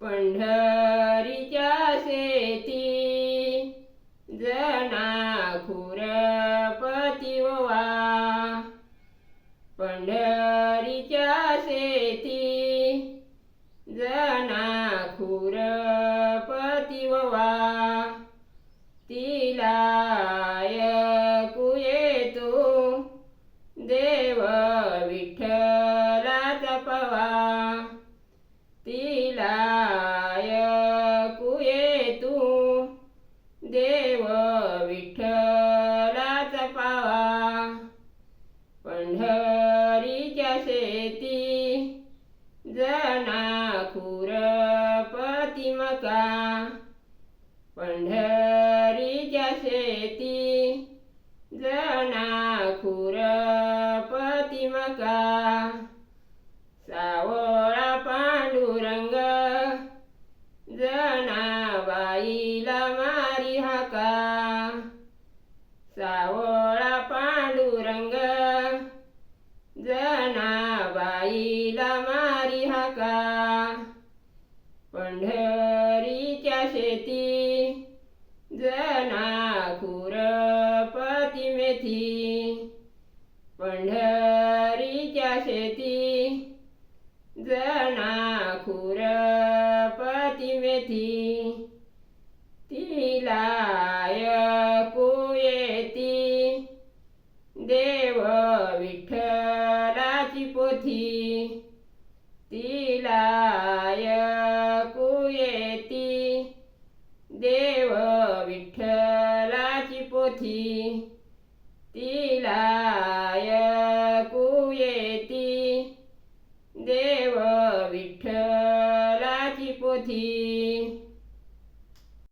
पंढरीच्या शेती. जना खुरपती वा पंढरीच्या शेती. जना खुरपती वा तिला येतो. देव विठ्ठला पवा. पंढरीच्या शेती. जना खुरपती मका पंढरीच्या शेती. जना खुरपती मका सावळा पांडुरंग. जनाबाईला मारी हाका. सावळा आईला मारी हाका. पंढरीच्या शेती जना खुरपती मेथी. पंढरीच्या शेती जना खुरपती मेथी. तिला विठ्ठलाची पोथी तिला ऐकू येती. देव विठ्ठलाची पोथी तिला ऐकू येती. देव विठ्ठलाची पोथी